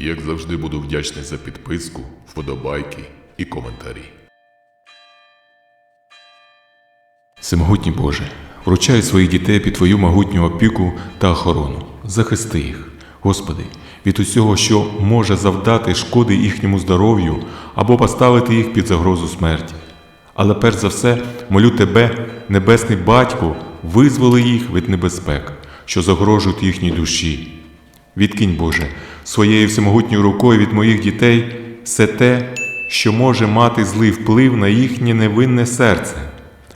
Як завжди буду вдячний за підписку, вподобайки і коментарі. Всемогутній Боже, вручаю своїх дітей під Твою могутню опіку та охорону. Захисти їх, Господи, від усього, що може завдати шкоди їхньому здоров'ю або поставити їх під загрозу смерті. Але перш за все молю Тебе, Небесний Батько, визволи їх від небезпек, що загрожують їхній душі. Відкинь, Боже, своєю всемогутньою рукою від моїх дітей все те, що може мати злий вплив на їхнє невинне серце,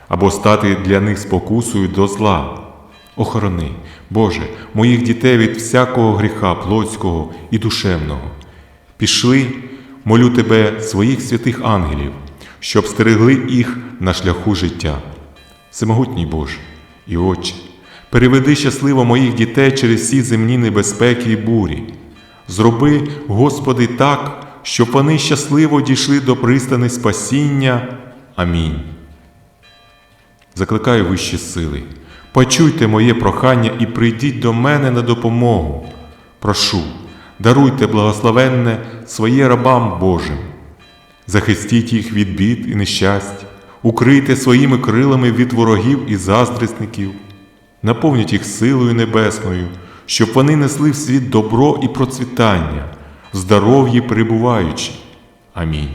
або стати для них спокусою до зла. Охорони, Боже, моїх дітей від всякого гріха плотського і душевного. Пішли, молю Тебе, своїх святих ангелів, щоб стерегли їх на шляху життя. Всемогутній Боже і Отче, переведи щасливо моїх дітей через всі земні небезпеки і бурі. Зроби, Господи, так, щоб вони щасливо дійшли до пристани спасіння. Амінь. Закликаю вищі сили. Почуйте моє прохання і прийдіть до мене на допомогу. Прошу, даруйте благословенне своє рабам Божим. Захистіть їх від бід і нещасть, укрийте своїми крилами від ворогів і заздрісників, наповніть їх силою небесною, щоб вони несли в світ добро і процвітання, здоров'ї перебуваючи. Амінь.